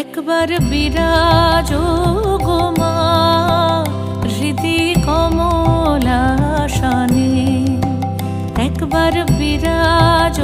একবার বিরাজ গো মা হৃদি কমলাসানে একবার বিরাজ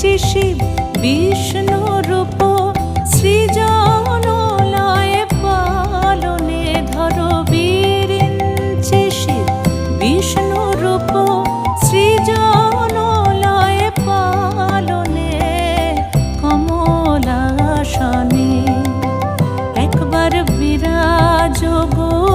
হয়েছে শিব বিষ্ণু রূপ সৃজন লয়ে পালনে ধর বীরিঞ্চে শিব বিষ্ণু রূপ সৃজন লয়ে পালনে কমলাসনে। একবার বিরাজ গো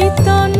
soy tan